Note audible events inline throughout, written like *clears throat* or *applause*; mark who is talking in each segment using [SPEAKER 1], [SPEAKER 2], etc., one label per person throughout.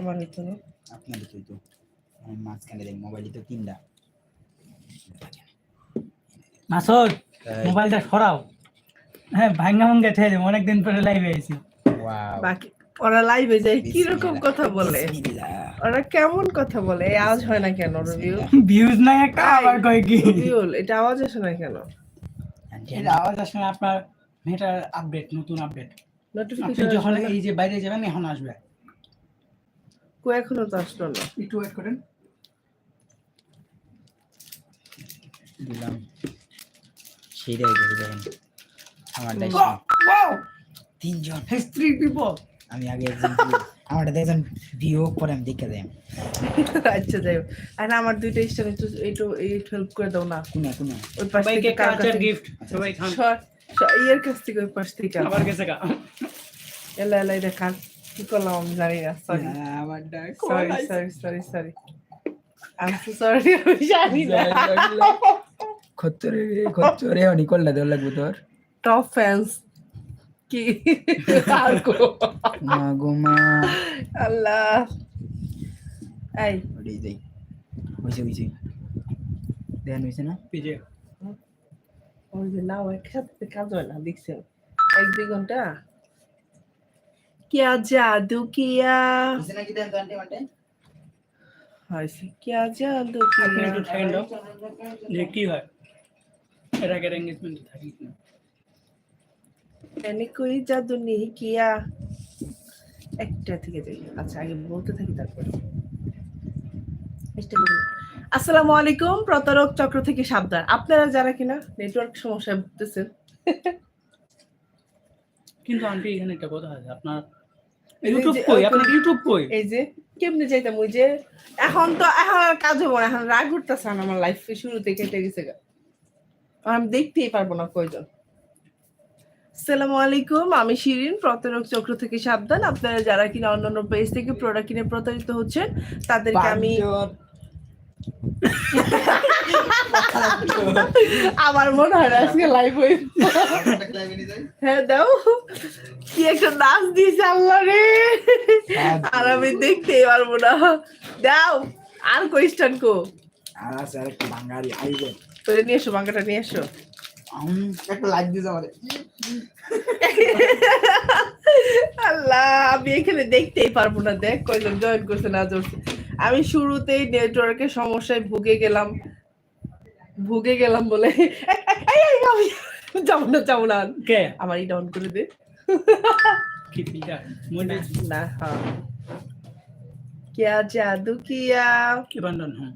[SPEAKER 1] আমার হইতো না।
[SPEAKER 2] আপনারই তুই তো আমার মাঝখানে দেখ মোবাইলই তো তিনটা।
[SPEAKER 3] মাসুদ মোবাইলটা সরাও। হ্যাঁ ভাঙ্গা ভাঙ্গা ঠেলে অনেকদিন পরে লাইভে আইছি।
[SPEAKER 1] বাকি ওরা লাইভে যায়। কথা বলে? ওরা কেমন কথা বলে? এই আওয়াজ হয় না কেন রবিউল?
[SPEAKER 3] ভিউজ নাই একটা আবার কয় কি?
[SPEAKER 1] এটা আওয়াজ আসে না কেন?
[SPEAKER 3] এটা আওয়াজ আসলে আপনার মেয়েটার আপডেট নতুন আপডেট
[SPEAKER 1] নোটিফিকেশন
[SPEAKER 3] যখন এই যে বাইরে যাবেন এখন আসবে।
[SPEAKER 1] কো এখনও তো আসলো না।
[SPEAKER 3] একটু ওয়েট করেন।
[SPEAKER 2] দিলাম। সেটাই করে দেখেন। আমার তিনজন।
[SPEAKER 3] থ্রি পিপল
[SPEAKER 2] আমি আগে একজন আমার ভিউ পরে আমি দেখে দেয়
[SPEAKER 1] আচ্ছা যাই আর আমার দুইটা স্টার একটু একটু একটু হেল্প করে দাও না।
[SPEAKER 2] কোনে কোনে?
[SPEAKER 1] ওই পাশ
[SPEAKER 3] সবাইকে
[SPEAKER 1] থেকে
[SPEAKER 3] কালচার গিফট সবাই খান।
[SPEAKER 1] সর- সর- ইয়ের কাছ থেকে ওই পাশ থেকে।
[SPEAKER 3] আবার গেছে গা।
[SPEAKER 1] এলা এলা এটা কার কি করলাম আমি জানি না সরি
[SPEAKER 2] আমার ডাক
[SPEAKER 1] সরি সরি সরি সরি আমি সো সরি আমি জানি না।
[SPEAKER 2] খচ্চরে খচ্চরে অনি করলে দেওয়া লাগবে তোর?
[SPEAKER 1] টপ ফ্যান্স কি?
[SPEAKER 2] মা গো মা।
[SPEAKER 1] আল্লাহ। এই।
[SPEAKER 2] ওটাই যাই। হয়েছে হয়েছে দেন হয়েছে না?
[SPEAKER 3] পিজে
[SPEAKER 1] ওই যে নাও একসাথে কাজ হয় না দেখছেন? এক দুই ঘণ্টা? क्या जादू किया
[SPEAKER 2] হয়েছে নাকি দেন তো আন্টি আন্টি
[SPEAKER 1] হয়েছে क्या जादू
[SPEAKER 3] আপনি একটু
[SPEAKER 1] किया
[SPEAKER 3] থাকেন দাও যে কি হয় এর আগের এঙ্গেজমেন্ট থাকি না
[SPEAKER 1] मैंने कोई जादू नहीं किया একটা থেকে যাই আচ্ছা আগে বলতে থাকি তারপর চেষ্টা করি। আসসালামু আলাইকুম প্রতারক চক্র থেকে সাবধান আপনারা যারা কিনা নেটওয়ার্ক সমস্যায় ভুগতেছেন
[SPEAKER 3] কিন্তু আন্টি এখানে একটা কথা আছে আপনার
[SPEAKER 1] এই যে-
[SPEAKER 3] ইউটিউব কই? আপনার ইউটিউব কই?
[SPEAKER 1] এই যে কেমনে যাইতাম ওই যে এখন তো এখন আর কাজ হব না এখন রাগ উঠতেছে না আমার লাইফ শুরু থেকে কেটে গেছে আমি দেখতেই পারব না কয়জন। আসসালামু আলাইকুম আমি শিরিন প্রতারক চক্র থেকে সাবধান। আপনারা যারা কিনা অন্যান্য পেজ থেকে প্রোডাক্ট কিনে প্রতারিত হচ্ছেন তাদেরকে আমি আমার মনে হয় আজকে লাইভ হয়ে হ্যাঁ দাও। কি একটা নাচ দিয়েছে আল্লাহ রে। আর আমি দেখতেই পারব না দাও। আর কোয়েশ্চেন কো।
[SPEAKER 2] আর আছে বাঙালি আইবে।
[SPEAKER 1] তোরে নিয়ে এসো বাঙ্গাটা নিয়ে এসো।
[SPEAKER 2] একটা লাইক
[SPEAKER 1] আল্লাহ আমি এখানে দেখতেই পারব না। দেখ কয়জন জয়েন করছে না করছে। আমি শুরুতেই নেটওয়ার্কের সমস্যায় ভুগে গেলাম ভুগে গেলাম বলে এই, এই, আমি যাবো না যাবো না
[SPEAKER 3] কে
[SPEAKER 1] আমার এটা অন করে দে
[SPEAKER 3] কি ফিল্টার মনে
[SPEAKER 1] না হ্যাঁ क्या जादू किया
[SPEAKER 3] কি বান্ডন হ্যাঁ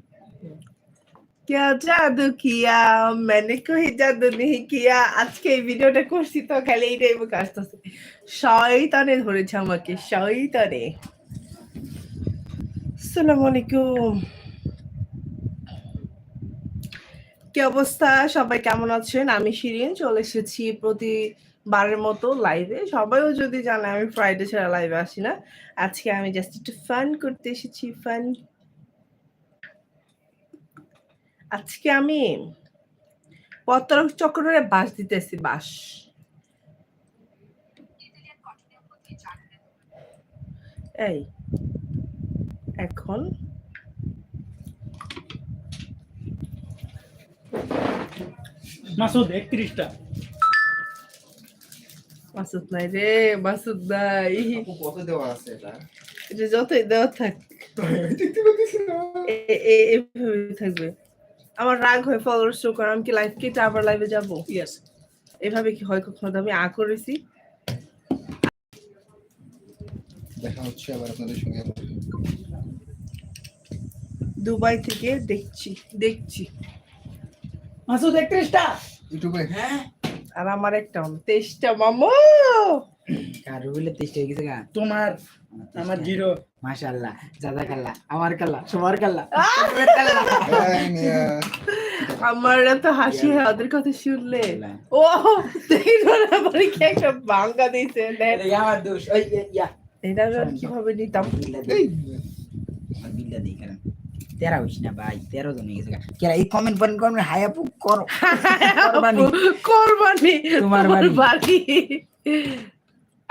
[SPEAKER 1] क्या जादू किया मैंने कोई जादू नहीं किया আজকে এই ভিডিওটা করছি তো খালি এইটাই মুখে আসতেছে শয়তানে ধরেছে আমাকে শয়তানে আসসালামু আলাইকুম। কি অবস্থা? সবাই কেমন আছেন? আমি শিরিন, চলে এসেছি প্রতিবারের মতো লাইভে সবাইও যদি জানে, আমি ফ্রাইডে ছাড়া লাইভে আসি না। আজকে আমি জাস্ট একটু ফান করতে এসেছি ফান আজকে আমি পত্তরক চক্রে বাস দিতেছি, বাস। এই এখন
[SPEAKER 3] মাসুদ একত্রিশটা।
[SPEAKER 1] মাসুদ নাই রে মাসুদ নাই।
[SPEAKER 2] কত দেওয়া আছে এটা?
[SPEAKER 1] এটা যতই দেওয়া থাক। এ- এ- এভাবে থাকবে। আমার রাগ হয় শো করে আমি কি লাইভ কেটে আবার লাইভে যাব?
[SPEAKER 3] ইয়েস
[SPEAKER 1] এভাবে কি হয় কখনো? আমি আ করেছি।
[SPEAKER 4] দেখা হচ্ছে আবার আপনাদের সঙ্গে।
[SPEAKER 1] দুবাই থেকে দেখছি দেখছি।
[SPEAKER 3] মাসুদ একত্রিশটা?
[SPEAKER 4] ইউটিউবে?
[SPEAKER 2] হ্যাঁ।
[SPEAKER 1] আর আমার একটা তেইশটা মামু!
[SPEAKER 2] কারও বলে তেষ্টা হয়ে গেছে গা?
[SPEAKER 3] তোমার আমার জিরো।
[SPEAKER 2] মাশাআল্লাহ জাদা কাল্লা আমার কাল্লা সবার কাল্লা।
[SPEAKER 1] আমার এত হাসি হয় ওদের কথা শুনলে। ও আমার কি একটা বাঙ্গা দিয়েছে
[SPEAKER 2] আমার দোষ ওই
[SPEAKER 1] এটা আমি কীভাবে নিতাম?
[SPEAKER 2] দেই বিল্লা দেই কারণ তেরা হইস না ভাই তেরো জন হয়ে গেছে কেরা এই কমেন্ট করেন কমেন্ট হায়াপু করো কোরবানি। তোমার বাড়ি।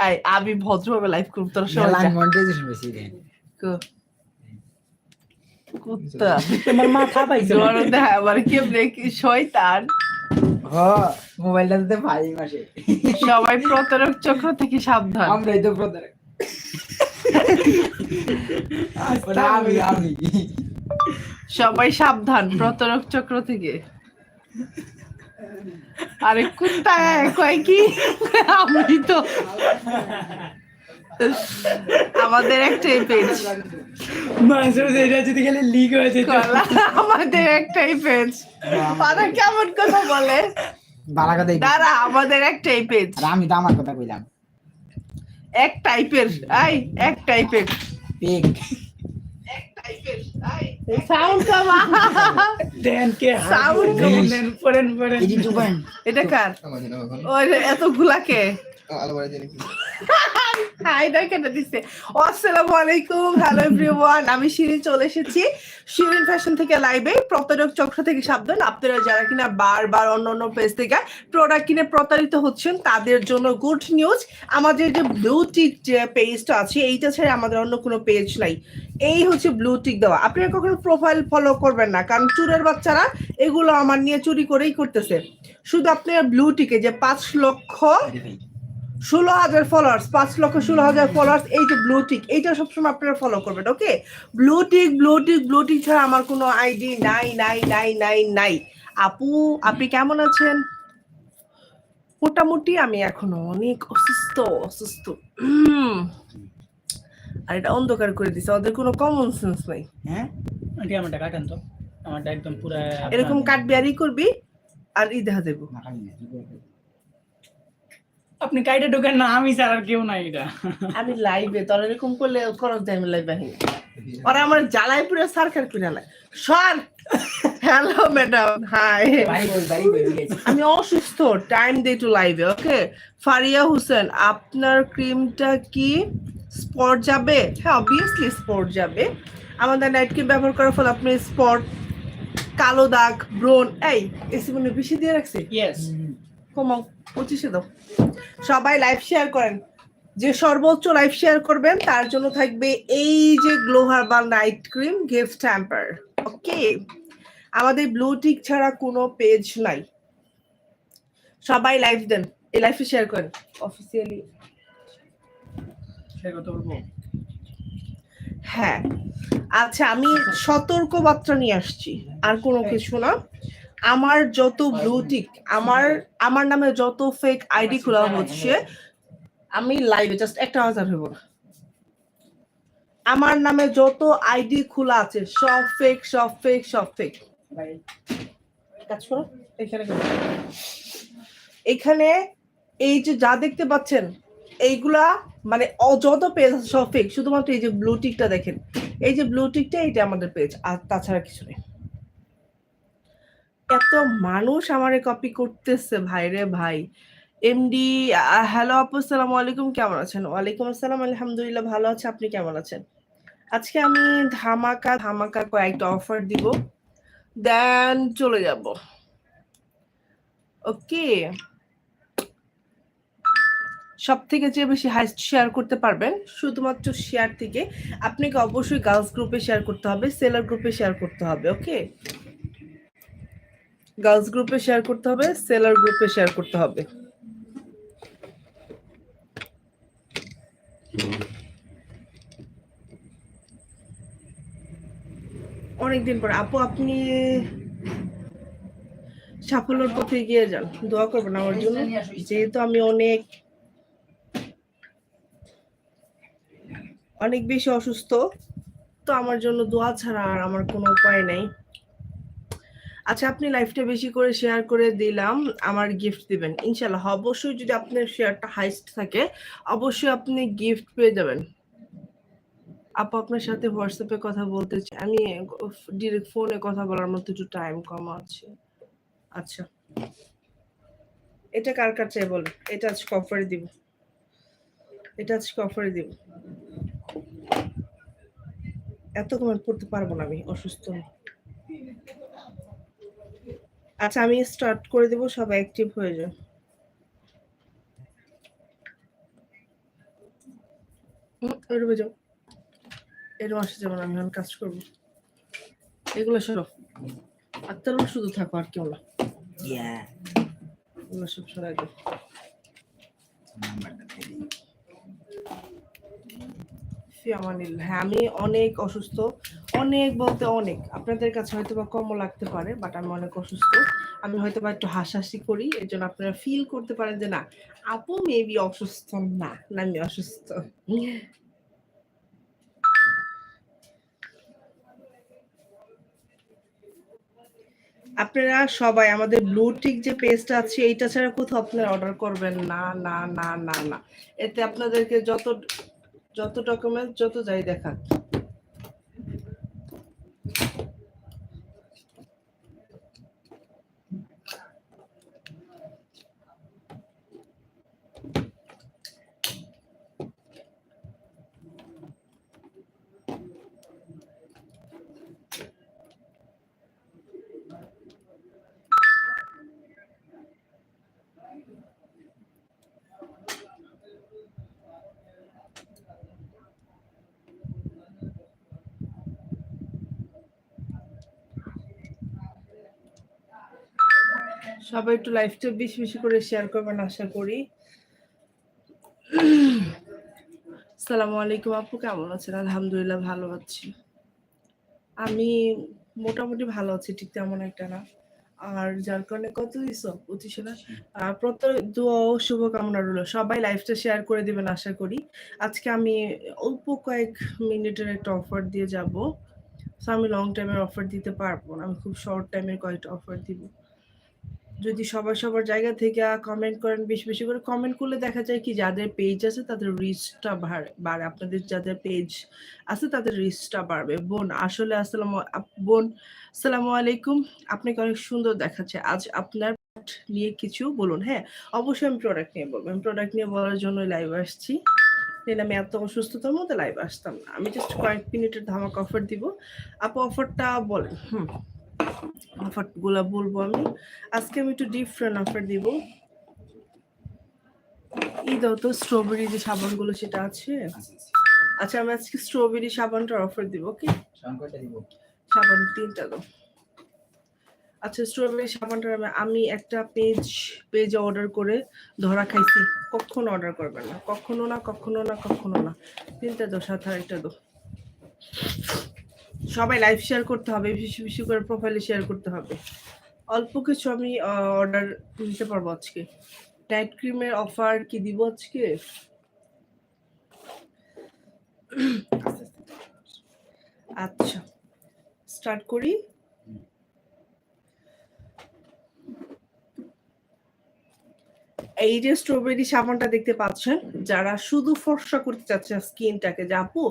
[SPEAKER 1] এই আমি ভদ্রভাবে লাইভ করব তোর সবাই যা।
[SPEAKER 2] মনিটাইজেশন বেশি দেন।
[SPEAKER 1] কো- কুত্তা।
[SPEAKER 3] তোমার মাথা পাইছে।
[SPEAKER 1] আবার কি শয়তান?
[SPEAKER 2] হ মোবাইলটা দিতে ভাই মাসে।
[SPEAKER 1] সবাই প্রতারক চক্র থেকে সাবধান।
[SPEAKER 2] আমরাই তো প্রতারক। আমি আমি।
[SPEAKER 1] সবাই সাবধান প্রতারক চক্র থেকে। আরে কয় কি? আমি তো আমাদের একটাই পেজ
[SPEAKER 3] মানুষের এটা যদি খালি লিক হয়ে যেত।
[SPEAKER 1] আমাদের একটাই পেজ ফাদার কেমন কথা বলে?
[SPEAKER 2] বালা।
[SPEAKER 1] দাঁড়া আমাদের একটাই পেজ
[SPEAKER 2] আমি তো আমার কথা কইলাম।
[SPEAKER 1] এক টাইপের আই এক টাইপের আই সাউন্ড কমা
[SPEAKER 3] দেন কে
[SPEAKER 1] Sound
[SPEAKER 3] দেন। পড়েন পড়েন।
[SPEAKER 2] এটি টু পয়েন্ট
[SPEAKER 1] এটা কার?
[SPEAKER 4] ও এত এখন
[SPEAKER 1] এসেছি। ফ্যাশন থেকে লাইভে প্রতারক চক্র থেকে সাবধান। আপনারা যারা কিনা অন্য অন্য পেজ থেকে প্রতারিত হচ্ছেন, তাদের জন্য গুড নিউজ আমাদের যে ব্লু টিক যে পেজটা আছে, এইটা ছাড়া আমাদের অন্য কোনো পেজ নাই। এই হচ্ছে ব্লু টিক দেওয়া। আপনারা কখনো প্রোফাইল ফলো করবেন না, কারণ চুরের বাচ্চারা এগুলো আমার নিয়ে চুরি করেই করতেছে। শুধু আপনারা ব্লু টিকে যে পাঁচ লক্ষ ষোলো হাজার ফলোয়ার্স পাঁচ লক্ষ ষোলো হাজার ফলোয়ার্স এই যে ব্লু টিক এইটা সবসময় আপনারা ফলো করবেন okay blue tick blue tick blue tick ছাড়া আমার কোনো আইডি নাই নাই নাই নাই নাই। আপু আপনি কেমন আছেন? মোটামুটি আমি এখনও অনেক অসুস্থ অসুস্থ। আর এটা অন্ধকার করে দিছে ওদের কোনো কমন সেন্স নাই।
[SPEAKER 2] হ্যাঁ?
[SPEAKER 3] আন্টি আমারটা কাটেন তো। আমারটা একদম পুরো
[SPEAKER 1] এরকম কাটবি আর ই করবি আর ই দেখা দেবো?
[SPEAKER 3] আপনি কাইটে ঢোকেন না আমি স্যার আর কেউ নাই এটা।
[SPEAKER 1] আমি লাইভে তোর এরকম করলে খরচ দেয় আমি লাইভ বাহিনী ওরা আমার জ্বালায় পুরো সার্কার করে না সর! হ্যালো ম্যাডাম হাই আমি অসুস্থ টাইম দে টু লাইভে ওকে ফারিয়া হোসেন আপনার ক্রিমটা কি স্পট যাবে? হ্যাঁ অবভিয়াসলি স্পট যাবে। আমাদের নাইট ক্রিম ব্যবহার করার ফলে আপনি স্পট কালো দাগ ব্রোন এই এসি মনে বেশি দিয়ে রাখছে?
[SPEAKER 3] ইয়েস
[SPEAKER 1] কমাও পঁচিশে দাও। সবাই লাইভ শেয়ার করেন। যে সর্বোচ্চ লাইভ শেয়ার করবেন তার জন্য থাকবে এই যে glow herbal night cream gift tamper okay আমাদের ব্লু টিক ছাড়া কোনো পেজ নাই। সবাই লাইভ দেন এই লাইফে শেয়ার করেন। অফিসিয়ালি হ্যাঁ। আচ্ছা আমি সতর্ক বার্তা নিয়ে আসছি আর কোনো কিছু না। আমার যত ব্লু টিক আমার আমার নামে যত ফেক আইডি খোলা হচ্ছে আমি লাইভে জাস্ট একটা হাজার হইব না। আমার নামে যত আইডি খোলা আছে সব ফেক সব ফেক সব ফেক কাজ করো এখানে এখানে এই যে যা দেখতে পাচ্ছেন এইগুলা মানে যত পেজ আছে সব ফেক শুধুমাত্র এই যে ব্লু টিকটা দেখেন। এই যে ব্লু টিকটা এটা আমাদের পেজ আর তাছাড়া কিছু নেই। এত মানুষ আমারে কপি করতেছে ভাই। রে ভাই এমডি হ্যালো আপু, আসসালামু আলাইকুম, কেমন আছেন? ওয়ালাইকুম আসসালাম, আলহামদুলিল্লাহ ভালো আছে, আপনি কেমন আছেন? আজকে আমি ধামাকা ধামাকা কয়েকটা অফার দিব। দেন চলে যাব। ওকে সব থেকে যে বেশি হাইস্ট শেয়ার করতে পারবেন, শুধুমাত্র শেয়ার থেকে, আপনাকে অবশ্যই গার্লস গ্রুপে শেয়ার করতে হবে সেলার গ্রুপে শেয়ার করতে হবে ওকে গার্লস গ্রুপে শেয়ার করতে হবে সেলার গ্রুপে শেয়ার করতে হবে। অনেকদিন পর। আপু, আপনি সাফল্যের পথে এগিয়ে যান। দোয়া করবেন আমার জন্য। যেহেতু আমি অনেক অনেক বেশি অসুস্থ, তো আমার জন্য দোয়া ছাড়া আর আমার কোনো উপায় নেই। আচ্ছা আপনি লাইফটা বেশি করে শেয়ার করে দিলাম, আমার গিফট দিবেন। ইনশাল্লাহ অবশ্যই যদি আপনার শেয়ারটা হাইস্ট থাকে, অবশ্যই আপনি গিফট পেয়ে যাবেন। আপু আপনার সাথে হোয়াটসঅ্যাপে কথা বলতে চাই, আমি ডিরেক্ট ফোনে কথা বলার মতো একটু টাইম কম আছে। আচ্ছা। এটা কার কার চাই বল এটা আজকে অফারে দিব। এটা আজকে অফারে দিব। এত কমেন্ট পড়তে পারব না আমি, অসুস্থ। আচ্ছা আমি স্টার্ট করে দেবো সবাই অ্যাক্টিভ হয়ে যাও রুমে যাও। আসে যেমন আমি এখন কাজ করব। এগুলো সরো আত্মারও শুধু থাকো আর কেউ না। এগুলো সব সরাই দাও
[SPEAKER 2] নাম্বারটা দিয়ে দিই।
[SPEAKER 1] ফিয়ামানিল্লাহ হ্যাঁ আমি অনেক অসুস্থ, অনেক বলতে অনেক। আপনাদের কাছে হয়তো বা কমও লাগতে পারে বাট আমি অনেক অসুস্থ। আমি হয়তো বা একটু হাসাহাসি করি, এর জন্য আপনারা ফিল করতে পারেন যে না, আপু মেবি অসুস্থ না আমি অসুস্থ। আপনারা সবাই, আমাদের ব্লু টিক যে পেজটা আছে, এইটা ছাড়া কোথাও আপনারা অর্ডার করবেন না না না না না। এতে আপনাদেরকে যত যত ডকুমেন্ট যত যাই দেখান সবাই একটু লাইভটা বেশি বেশি করে শেয়ার করবেন আশা করি। সালামু আলাইকুম আপু, কেমন আছেন? আলহামদুলিল্লাহ ভালো আছি। আমি মোটামুটি ভালো আছি, ঠিক তেমন একটা না। আর যার কারণে কত না? প্রত্যেক দোয়া শুভকামনা রইল। সবাই লাইফটা শেয়ার করে দিবেন আশা করি। আজকে আমি অল্প কয়েক মিনিটের একটা অফার দিয়ে যাব। আমি লং টাইমের অফার দিতে পারব না। আমি খুব শর্ট টাইমের কয়েকটা অফার দিব। যদি সবার সবার জায়গা থেকে কমেন্ট করেন, বেশি বেশি করে কমেন্ট করলে দেখা যায় কি যাদের পেজ আছে তাদের রিচটা বাড়ে আপনাদের যাদের পেজ আছে তাদের রিচটা বাড়বে। বোন, আসলে আসসালাম বোন, আসসালামু আলাইকুম। আপনাকে অনেক সুন্দর দেখাচ্ছে। আজ আপনার নিয়ে কিছু বলুন হ্যাঁ? অবশ্যই আমি প্রোডাক্ট নিয়ে বলব। আমি প্রোডাক্ট নিয়ে বলার জন্য লাইভ আসছি। নাহলে আমি এত অসুস্থতার মধ্যে লাইভ আসতাম না। আমি জাস্ট কয়েক মিনিটের ধামাক অফার দিব। আপু অফারটা বলেন। হুম। অফারগুলা বলব আমি। আজকে আমি একটু ডিফারেন্ট অফার দিব। দাও তো স্ট্রবেরি যে সাবানগুলো সেটা আছে। আচ্ছা আমি আজকে স্ট্রবেরি সাবানটার অফার দিব ওকে
[SPEAKER 2] দিব।
[SPEAKER 1] সাবান তিনটা দাও। আচ্ছা স্ট্রবেরি সাবানটা আমি- একটা পেজ পেজ অর্ডার করে ধরা খাইছি। কখনো অর্ডার করবেন না। কখনো না কখনো না কখনো না। তিনটা দাও সাথে আরেকটা দাও। সবাই লাইভ শেয়ার করতে হবে, বেশি বেশি করে প্রোফাইলে শেয়ার করতে হবে। অল্প কিছু আমি অর্ডার দিতে পারব আজকে। নাইট ক্রিমের অফার কি দিব আজকে? আচ্ছা স্টার্ট করি। এই যে স্ট্রবেরি সাবানটা দেখতে পাচ্ছেন, যারা শুধু ফর্সা করতে চাচ্ছে স্কিনটাকে, যে আপু,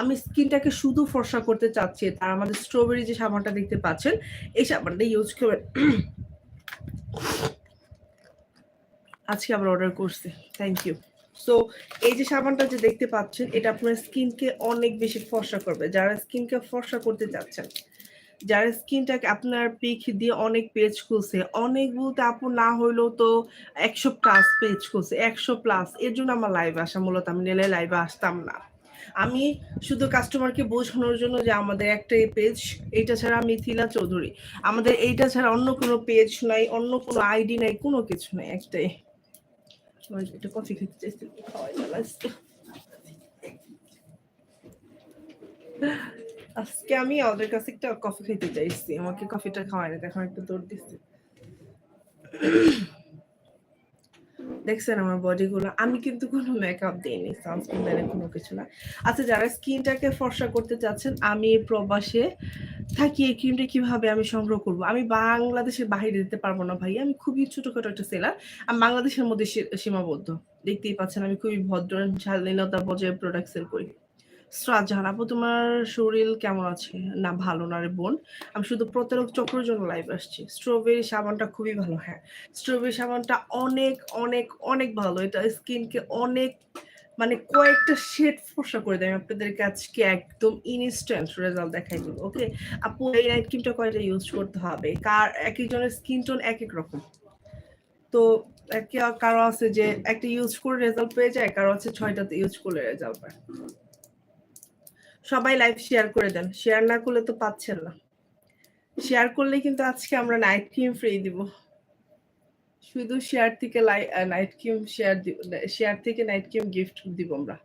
[SPEAKER 1] আমি স্কিনটাকে শুধু ফর্সা করতে চাচ্ছি, তারা আমাদের স্ট্রবেরি যে সাবানটা দেখতে পাচ্ছেন, এই সাবানটা ইউজ করে আজকে আবার অর্ডার করছি। থ্যাংক ইউ সো এই যে সাবানটা যে দেখতে পাচ্ছেন, এটা আপনার স্কিনকে অনেক বেশি ফর্সা করবে। যারা স্কিনকে ফর্সা করতে চাচ্ছেন যারা স্কিনটাকে আপনার পিক দিয়ে অনেক পেজ খুলছে। অনেক বলতে আপু না হইলেও তো একশো প্লাস পেজ খুলছে, একশো প্লাস এর জন্য আমার লাইভ আসা মূলত, আমি নেলে লাইভে আসতাম না। আমি শুধু কাস্টমারকে বোঝানোর জন্য যে আমাদের একটাই পেজ এইটা ছাড়া আমি থিলা চৌধুরী। আমাদের এইটা ছাড়া অন্য কোনো পেজ নাই, অন্য কোনো আইডি নাই, কোনো কিছু নাই একটাই। এটা কফি খেতে চাইছি আজকে। আমি ওদের কাছে একটা কফি খেতে চাইছি আমাকে কফিটা খাওয়াই না এখন একটু দৌড় দিচ্ছে দেখছেন আমার বডি গুলো আমি কিন্তু কোনো মেকআপ দিইনি সানস্ক্রিন দেয় কোনো কিছু না। আচ্ছা যারা স্কিনটাকে ফর্সা করতে চাচ্ছেন, আমি প্রবাসে থাকি, এই ক্রিমটা কীভাবে আমি সংগ্রহ করব? আমি বাংলাদেশের বাইরে দিতে পারব না ভাই। আমি খুবই ছোটখাটো একটা সেলার আমি বাংলাদেশের মধ্যে সীমাবদ্ধ। দেখতেই পাচ্ছেন, আমি খুবই ভদ্র, শালীনতা বজায় প্রোডাক্ট সেল করি। শ্রাজাহান আপু, তোমার শরীর কেমন আছে? না, ভালো না রে বোন? আমি শুধু প্রতারক চক্রের জন্য লাইভ আসছি। স্ট্রবেরি সাবানটা খুবই ভালো হ্যাঁ। স্ট্রবেরি সাবানটা অনেক অনেক অনেক ভালো। এটা স্কিনকে অনেক মানে কয়েকটা শেড ফর্সা করে দেয়। আপনাদেরকে আজকে একদম ইনস্ট্যান্ট রেজাল্ট দেখাই দিব ওকে আপু, এই নাইট ক্রিমটা কয়টা ইউজ করতে হবে? কার এক একজনের স্কিন টোন এক এক রকম। তো কারও আছে যে একটা ইউজ করে রেজাল্ট পেয়ে যায়, কারও আছে ছয়টাতে ইউজ করলে রেজাল্ট পায়। সবাই লাইভ শেয়ার করে দেন। শেয়ার না করলে তো পাচ্ছেন না। শেয়ার করলে কিন্তু আজকে আমরা নাইট ক্রিম ফ্রি দিব। শুধু শেয়ার থেকে নাইট ক্রিম শেয়ার শেয়ার থেকে নাইট ক্রিম গিফট দিব আমরা।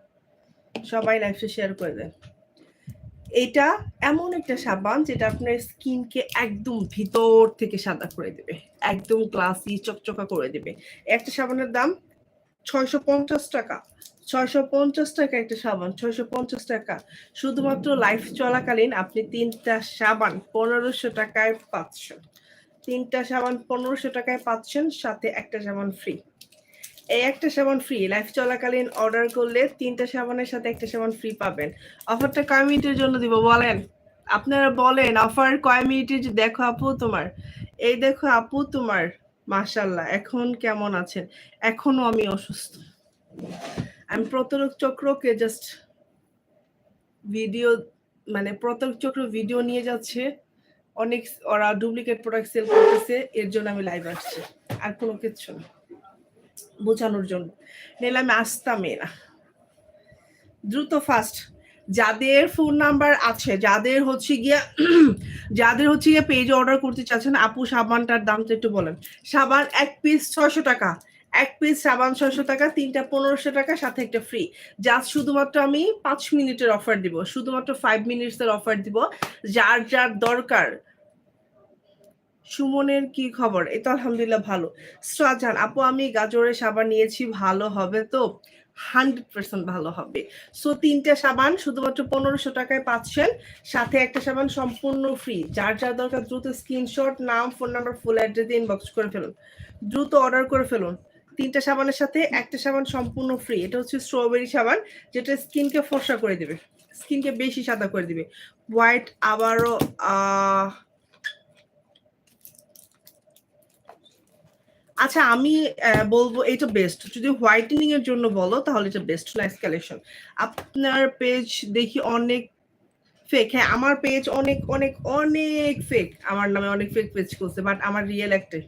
[SPEAKER 1] সবাই লাইভে শেয়ার করে দেন। এটা এমন একটা সাবান যেটা আপনার স্কিনকে একদম ভিতর থেকে সাদা করে দেবে। একদম গ্লাসি চকচকা করে দেবে। একটা সাবানের দাম ছয়শো পঞ্চাশ টাকা। ছয়শো পঞ্চাশ টাকা একটা সাবান, ছয়শো পঞ্চাশ টাকা। শুধুমাত্র লাইফ চলাকালীন আপনি তিনটা সাবান পনেরোশো টাকায় পাচ্ছেন। তিনটা সাবান পনেরোশো টাকায় পাচ্ছেন, সাথে একটা সাবান ফ্রি এই একটা সাবান ফ্রি লাইফ চলাকালীন অর্ডার করলে তিনটা সাবানের সাথে একটা সাবান ফ্রি পাবেন। অফারটা কয় মিনিটের জন্য দিব বলেন? আপনারা বলেন অফার কয় মিনিটের দেখো আপু তোমার। এই দেখো আপু তোমার মাশাল্লাহ এখন কেমন আছেন? এখনও আমি অসুস্থ। আমি প্রতারক চক্রকে জাস্ট ভিডিও মানে প্রতারক চক্র ভিডিও নিয়ে যাচ্ছে। অনেক ওরা ডুপ্লিকেট প্রোডাক্ট সেল করতেছে। এর জন্য আমি লাইভ আসছি। আর কোনো কিছু না। বোঝানোর জন্য। নাহলে আমি আসতামই না দ্রুত ফাস্ট যাদের ফোন নাম্বার আছে, যাদের হচ্ছে গিয়া, যাদের হচ্ছে গিয়ে পেজ অর্ডার করতে চাচ্ছেন, আপু সাবানটার দামটা একটু বলেন। সাবান এক পিস ছয়শো টাকা। এক পিস সাবান ছয়শো টাকা, তিনটা পনেরোশো টাকা, সাথে একটা ফ্রি জাস্ট শুধুমাত্র আমি পাঁচ মিনিটের অফার দিব, শুধুমাত্র ফাইভ মিনিটসের অফার দিব। যার যার দরকার, সুমনের কি খবর? এই তো আলহামদুলিল্লাহ ভালো। শাহজাহান আপু, আমি গাজরের সাবান নিয়েছি, ভালো হবে তো? হান্ড্রেড পার্সেন্ট ভালো হবে। সো তিনটা সাবান শুধুমাত্র পনেরোশো টাকায় পাচ্ছেন, সাথে একটা সাবান সম্পূর্ণ ফ্রি যার যার দরকার, দ্রুত স্ক্রিনশট নাম phone number full address inbox করে ফেলুন। দ্রুত অর্ডার করে ফেলুন। তিনটা সাবানের সাথে একটা সাবান সম্পূর্ণ ফ্রি এটা হচ্ছে স্ট্রবেরি সাবান, যেটা স্কিনকে ফর্সা করে দেবে। স্কিনকে বেশি সাদা করে দিবে। হোয়াইট আবারও আচ্ছা আমি বলব এটা বেস্ট যদি হোয়াইটেনিং এর জন্য বলো, তাহলে এটা বেস্ট নাইস কালেকশন আপনার পেজ দেখি অনেক ফেক হ্যাঁ আমার পেজ অনেক অনেক অনেক ফেক আমার নামে অনেক ফেক পেজ করছে বাট আমার রিয়েল একটাই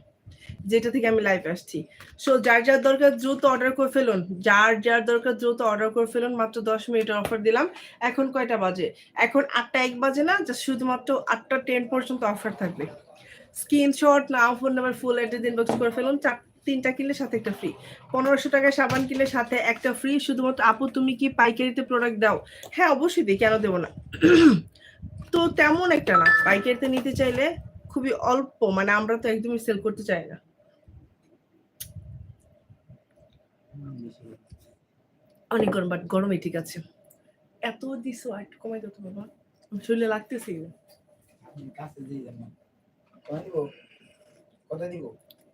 [SPEAKER 1] যেটা থেকে আমি লাইভ আসছি। সো যার যার দরকার দ্রুত অর্ডার করে ফেলুন। যার যার দরকার দ্রুত অর্ডার করে ফেলুন, মাত্র দশ মিনিটের অফার দিলাম। এখন কয়টা বাজে? এখন আটটা এক বাজে না জাস্ট শুধুমাত্র আটটা টেন পর্যন্ত অফার থাকবে। স্ক্রিনশট নাও phone number full address inbox করে ফেলুন। চার, তিনটা কিনলে সাথে একটা ফ্রি পনেরোশো টাকায় সাবান কিনলে সাথে একটা ফ্রি শুধুমাত্র, আপু, তুমি কি পাইকারিতে প্রোডাক্ট দাও? হ্যাঁ অবশ্যই দিই, কেন দেবো না। তো তেমন একটা না। পাইকারিতে নিতে চাইলে খুবই অল্প মানে আমরা তো একদমই সেল করতে চাই না। অনেক গরম বাট গরমে ঠিক আছে। এত আর একটু কমাই দাও বাবা। শরীরে লাগতেছে।
[SPEAKER 2] দিয়ে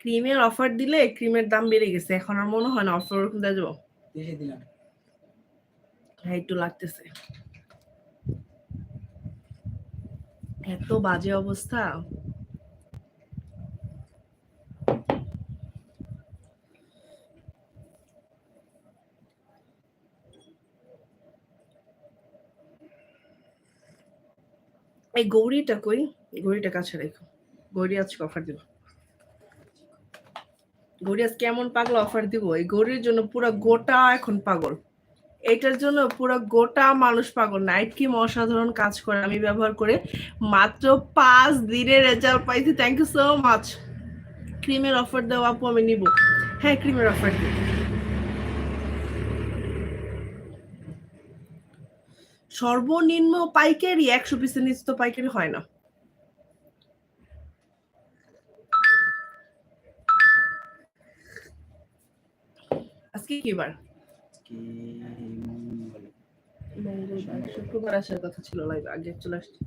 [SPEAKER 1] ক্রিমের অফার দিলে ক্রিমের দাম বেড়ে গেছে। এখন আর মনে হয় না অফার ওরকম দেওয়া যাব।
[SPEAKER 2] দিলাম।
[SPEAKER 1] হ্যাঁ একটু লাগতেছে। এত বাজে অবস্থা। এই গৌরীটা কই? গৌরীটা কাছে রেখো। গৌরী আজকে অফার দিব গৌরী আজ কেমন পাগল অফার দিব, এই গৌরীর জন্য পুরো গোটা এখন পাগল। এটার জন্য পুরো গোটা মানুষ পাগল। নাইট ক্রিম অসাধারণ কাজ করে, আমি ব্যবহার করে মাত্র পাঁচ দিনের রেজাল্ট পাইছি। থ্যাংক ইউ সো মাচ ক্রিমের অফার দেওয়া আপু, আমি নিব। হ্যাঁ ক্রিমের অফার দিব সর্বনিম্ন পাইকারি একশো পিসের নিচে তো পাইকারি হয় না। আজকে কি বার মঙ্গলবার শুক্রবার আসার কথা ছিল লাইভ আগে চলে আসছি।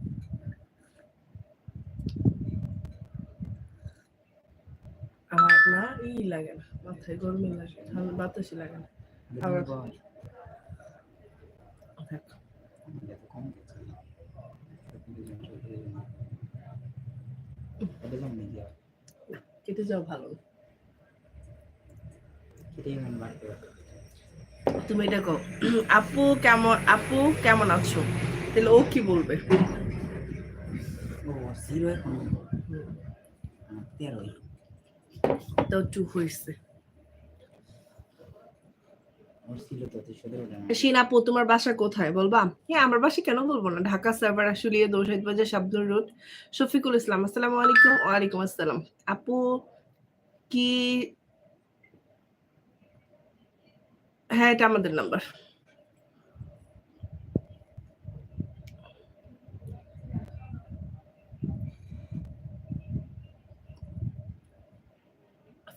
[SPEAKER 1] আমার না ই লাগে না মাথায় গরমই লাগে ঠান্ডা বাতাসই লাগে না। আবার-
[SPEAKER 2] আবার
[SPEAKER 1] থাক।
[SPEAKER 2] কম গেছে নিয়ে যাও
[SPEAKER 1] কেটে যাও ভালো।
[SPEAKER 2] কেটে মন বাড়তে
[SPEAKER 1] তুমি এটা কো আপু কেমন আপু কেমন আছো? তাহলে ও কি বলবে?
[SPEAKER 2] ও জিরো এখন তেরোই।
[SPEAKER 1] তাও টু হয়েছে। আপু, তোমার বাসা কোথায়? বলবা? হ্যাঁ আমার বাসা কেন বলব না? ঢাকা সার্ভার আসলে দৌসাইদ বাজার শাবদুর রোড, শফিকুল ইসলাম। আসসালামু আলাইকুম, ওয়ালাইকুম আসসালাম। আপু, কি হ্যাঁ এটা আমাদের নাম্বার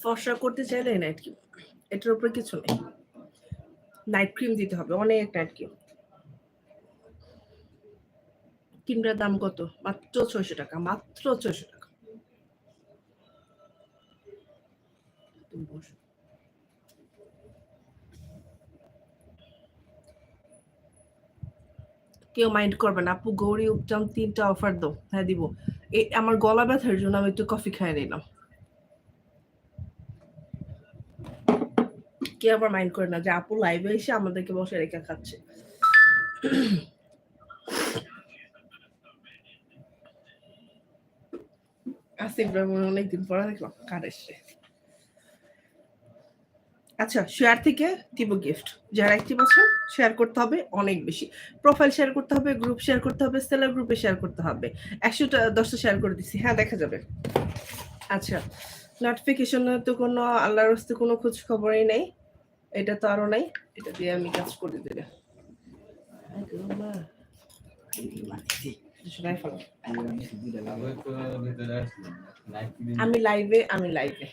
[SPEAKER 1] ফর্সা করতে চাইলে নাইট ক্রিম এটার উপরে কিছু নেই। নাইট ক্রিম দিতে হবে, অনেক নাইট ক্রিম ক্রিমটার দাম কত? মাত্র ছয়শো টাকা, মাত্র ছয়শো টাকা। কেউ মাইন্ড করবে না, আপু, গৌরী উপটাম তিনটা অফার দাও হ্যাঁ দিব। এই, আমার গলা ব্যথার জন্য আমি একটু কফি খাই নিলাম। কে আবার মাইন্ড করে না যে আপু লাইভে এসে আমাদেরকে বসে রেখে খাচ্ছে। আসিফ রহমান অনেকদিন পরে দেখলাম, কার এসছে? আচ্ছা শেয়ার থেকে দিব গিফট যারা অ্যাক্টিভ আছেন শেয়ার করতে হবে অনেক বেশি। প্রোফাইল শেয়ার করতে হবে গ্রুপ শেয়ার করতে হবে সেলার গ্রুপে শেয়ার করতে হবে। একশোটা, দশটা শেয়ার করে দিচ্ছি হ্যাঁ দেখা যাবে। আচ্ছা নোটিফিকেশনে তো কোনো, আল্লাহর হস্তে কোনো খোঁজ খবরই নেই। এটা তো আরও নাই, এটা দিয়ে আমি কাজ করে দিলে আমি লাইভে আমি লাইভে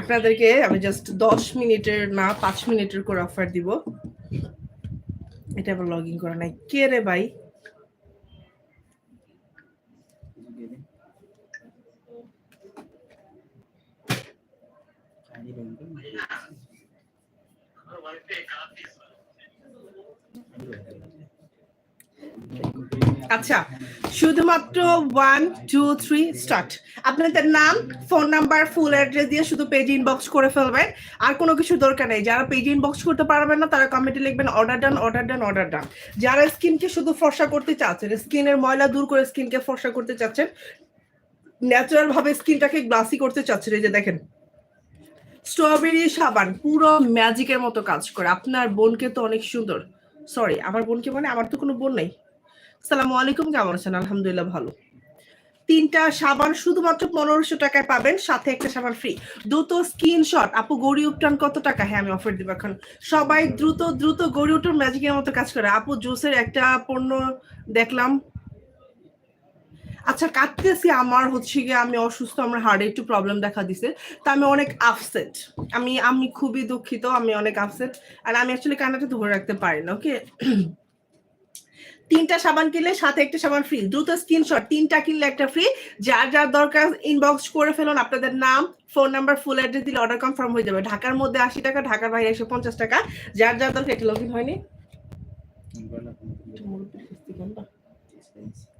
[SPEAKER 1] আপনাদেরকে আমি জাস্ট দশ মিনিটের না, পাঁচ মিনিটের করে অফার দিব। এটা আবার লগ ইন করা নাই। কে রে ভাই? আচ্ছা শুধুমাত্র ওয়ান টু থ্রি স্টার্ট আপনাদের নাম ফোন নাম্বার ফুল অ্যাড্রেস দিয়ে শুধু পেজ ইনবক্স করে ফেলবেন। আর কোনো কিছু দরকার নেই। যারা পেজ ইনবক্স করতে পারবেন না, তারা কমেন্টে লিখবেন order done order done order done যারা স্কিনকে শুধু ফর্সা করতে চাচ্ছেন স্কিনের ময়লা দূর করে স্কিনকে ফর্সা করতে চাচ্ছেন ন্যাচারাল ভাবে স্কিনটাকে গ্লাসি করতে চাচ্ছেন, এই যে দেখেন। স্ট্রবেরি সাবান, পুরো ম্যাজিকের মতো কাজ করে। আপনার বোনকে তো অনেক সুন্দর। সরি আমার বোনকে মানে আমার তো কোনো বোন নাই। সালামু আলাইকুম, কেমন আছেন? আলহামদুলিল্লাহ ভালো। তিনটা সাবান শুধুমাত্র পনেরোশো টাকায় পাবেন, সাথে একটা সাবান ফ্রি দ্রুত স্ক্রিনশট আপু, গড়ি উপটান কত টাকা? হ্যাঁ আমি অফার দিব এখন। সবাই দ্রুত দ্রুত গড়ি উঠান ম্যাজিকের মতো কাজ করে। আপু জুসের একটা পণ্য দেখলাম। আচ্ছা কাটতেছি আমার, হচ্ছে গিয়ে আমি অসুস্থ, আমার হার্টে একটু প্রবলেম দেখা দিছে। তা আমি অনেক আপসেট আমি আমি খুবই দুঃখিত, আমি অনেক আপসেট আর আমি অ্যাকচুয়ালি কান্নাটা ধরে রাখতে পারি না ওকে তিনটা সাবান কিনলে সাথে একটা সাবান ফ্রি দ্রুত স্ক্রিনশট তিনটা কিনলে একটা ফ্রি যার যার দরকার ইনবক্স করে ফেলুন। আপনাদের নাম ফোন নাম্বার ফুল অ্যাড্রেস দিলে অর্ডার কনফার্ম হয়ে যাবে। ঢাকার মধ্যে আশি টাকা ঢাকার বাইরে একশো পঞ্চাশ টাকা। যার যার দরকার এটা লগ ইন হয়নি।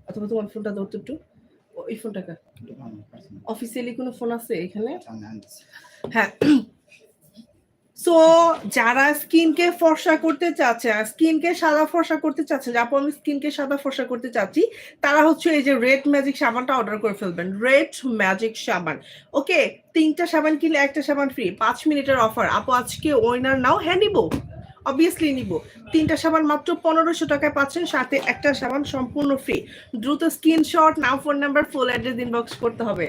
[SPEAKER 1] অথবা তোমার ফোনটা ধরতো একটু ওই ফোনটাকা অফিসিয়ালি কোনো ফোন আছে এখানে? হ্যাঁ সো যারা স্কিনকে ফর্সা করতে চাচ্ছে স্কিনকে সাদা ফর্সা করতে চাচ্ছে, যে আপু আমি স্কিনকে সাদা ফর্সা করতে চাচ্ছি, তারা হচ্ছে এই যে রেড ম্যাজিক সাবানটা অর্ডার করে ফেলবেন। রেড ম্যাজিক সাবান। ওকে তিনটা সাবান কিনলে একটা সাবান ফ্রি পাঁচ মিনিটের অফার আপু, আজকে ওইনার নাও হ্যাঁ নিবো। অবভিয়াসলি নিব। তিনটা সাবান মাত্র পনেরোশো টাকায় পাচ্ছেন, সাথে একটা সাবান সম্পূর্ণ ফ্রি দ্রুত স্ক্রিনশট নাম phone number full address inbox করতে হবে।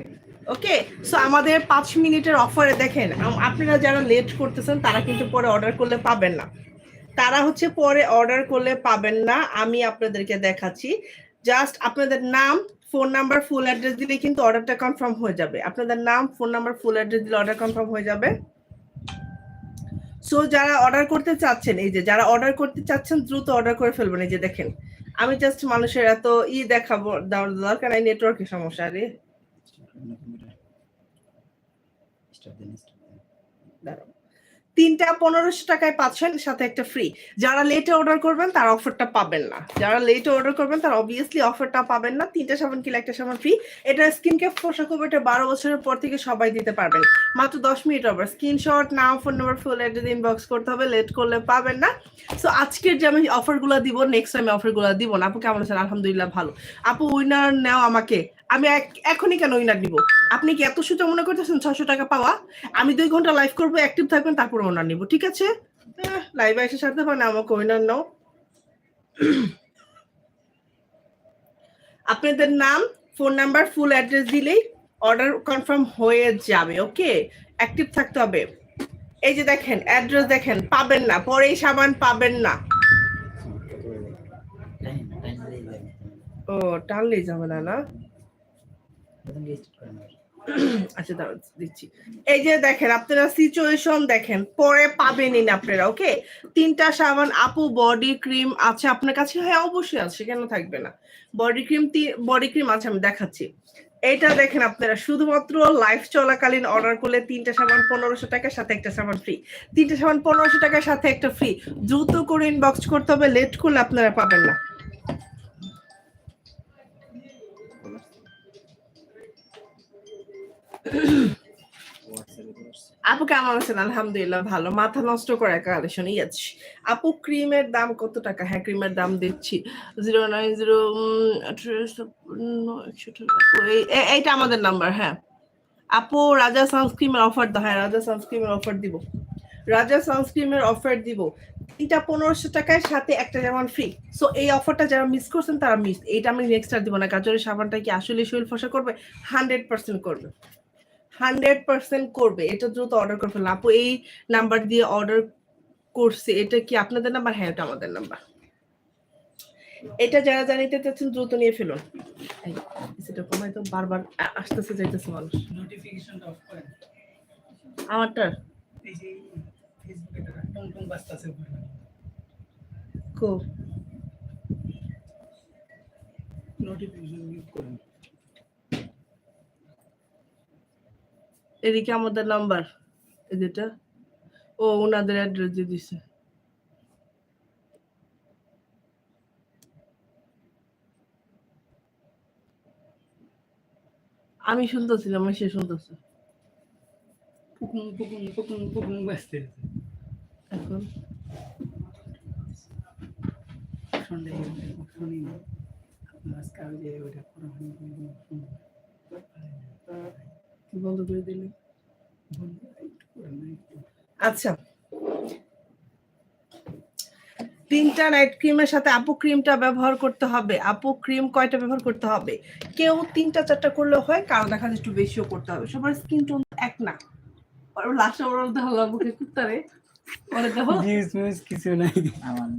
[SPEAKER 1] ওকে সো আমাদের পাঁচ মিনিটের অফারে দেখেন আপনারা যারা লেট করতেছেন, তারা কিন্তু পরে অর্ডার করলে পাবেন না। তারা হচ্ছে পরে অর্ডার করলে পাবেন না, আমি আপনাদেরকে দেখাচ্ছি। জাস্ট আপনাদের নাম ফোন নাম্বার ফুল অ্যাড্রেস দিলে কিন্তু অর্ডারটা কনফার্ম হয়ে যাবে। আপনাদের নাম ফোন নাম্বার ফুল অ্যাড্রেস দিলে অর্ডার কনফার্ম হয়ে যাবে। সো যারা অর্ডার করতে চাচ্ছেন, এই যে যারা অর্ডার করতে চাচ্ছেন, দ্রুত অর্ডার করে ফেলবেন। এই যে দেখেন, আমি জাস্ট মানুষের এত ই দেখাবো দরকার নেটওয়ার্কের সমস্যা রে। তিনটা পনেরোশো টাকায় পাচ্ছেন, সাথে একটা ফ্রি যারা লেটে অর্ডার করবেন, তারা অফারটা পাবেন না। যারা লেটে অর্ডার করবেন, তারা অবভিয়াসলি অফারটা পাবেন না। তিনটা সাবান কিনলে একটা সাবান ফ্রি এটা স্কিনকে ফোসা করবে এটা বারো বছরের পর থেকে সবাই দিতে পারবেন। মাত্র দশ মিনিট অফার স্ক্রিনশট নাম phone number full address inbox করতে হবে। লেট করলে পাবেন না। সো আজকের যে আমি অফারগুলো দিব নেক্সট টাইম অফারগুলো দিব না। আপু, কেমন আছেন? আলহামদুলিল্লাহ ভালো। আপু উইনার নেও আমাকে। আমি এখনই কেন উইনার নিব? আপনি কি এত সোজা মনে করতেছেন ছশো টাকা পাওয়া? আমি দুই ঘণ্টা লাইভ করব অ্যাক্টিভ থাকবেন, তারপর ওনার নিব, ঠিক আছে? লাইভে এসে সারতে পারেন আমাকে উইনার নাও। *clears throat* আপনাদের নাম ফোন নাম্বার ফুল অ্যাড্রেস দিলেই অর্ডার কনফার্ম হয়ে যাবে ওকে অ্যাক্টিভ থাকতে হবে। এই যে দেখেন অ্যাড্রেস দেখেন, পাবেন না পরে সাবান পাবেন না। ও, টানলেই যাবে না না
[SPEAKER 2] প্রথম register করে নেবে।
[SPEAKER 1] আচ্ছা দাঁড়ান দিচ্ছি। এই যে দেখেন, আপনারা সিচুয়েশন দেখেন, পরে পাবেনই না আপনারা ওকে তিনটা সাবান, আপু বডি ক্রিম আছে আপনার কাছে? হ্যাঁ অবশ্যই আছে, কেন থাকবে না? বডি ক্রিম বডি ক্রিম আছে, আমি দেখাচ্ছি। এটা দেখেন আপনারা, শুধুমাত্র লাইফ চলাকালীন অর্ডার করলে তিনটা সাবান পনেরোশো টাকার সাথে একটা সাবান ফ্রি তিনটা সাবান পনেরোশো টাকার সাথে একটা ফ্রি দ্রুত করে ইনবক্স করতে হবে লেট করলে আপনারা পাবেন না। আপু কেমন আছেন? আলহামদুলিল্লাহ ভালো। মাথা নষ্ট করে কালেকশন ইয়াচ আপু ক্রিমের দাম কত টাকা? হ্যাঁ ক্রিমের দাম দিচ্ছি। জিরো নাইন জিরো এইটা আমাদের নাম্বার হ্যাঁ। আপু, রাজা সানস্ক্রিমের অফার দাও। হ্যাঁ রাজা সানস্ক্রিমের অফার দিব। রাজা সানস্ক্রিমের অফার দিব। এটা পনেরোশো টাকায়, সাথে একটা যেমন ফ্রি সো এই অফারটা যারা মিস করছেন, তারা মিস এইটা আমি নেক্সট আর দিব না। গাজরের সাবানটা কি আসলে শরীর ফসা করবে? হান্ড্রেড পার্সেন্ট করবে। হান্ড্রেড পার্সেন্ট করবে এটা দ্রুত অর্ডার করে ফেললাম আপু এই নাম্বার দিয়ে অর্ডার করছে এটা কি আপনাদের নাম্বার হ্যাঁ এটা আমাদের নাম্বার এটা যারা জানিতে চাচ্ছেন দ্রুত নিয়ে ফেলুন। সেটা কমাই তো বারবার আসতেছে যাইতেছে মানুষ।
[SPEAKER 3] নোটিফিকেশনটা অফ করেন।
[SPEAKER 1] আমারটার
[SPEAKER 3] এই যে ফেসবুকে টং টং বাজতাছে
[SPEAKER 1] কো?
[SPEAKER 3] নোটিফিকেশন মিউট করেন।
[SPEAKER 1] এদিকে আমাদের নাম্বার এই যেটা। ও ওনাদের অ্যাড্রেস দিয়ে দিছে। আমি শুনতেছিলাম আমি সে শুনতেছে। এখন?
[SPEAKER 3] শুনি
[SPEAKER 1] বন্ধ করে দিলি। আচ্ছা। তিনটা নাইট ক্রিমের সাথে আপু ক্রিমটা ব্যবহার করতে হবে। আপু ক্রিম কয়টা ব্যবহার করতে হবে? কেউ তিনটা চারটা করলে হয় কারও দেখা যায় একটু বেশিও করতে হবে। সবার স্কিন টোন এক না। আর লাস্ট ওর দেখো আপুকে কুত্তারে। ওরে দেখো
[SPEAKER 3] কিছু নাই।
[SPEAKER 2] আমার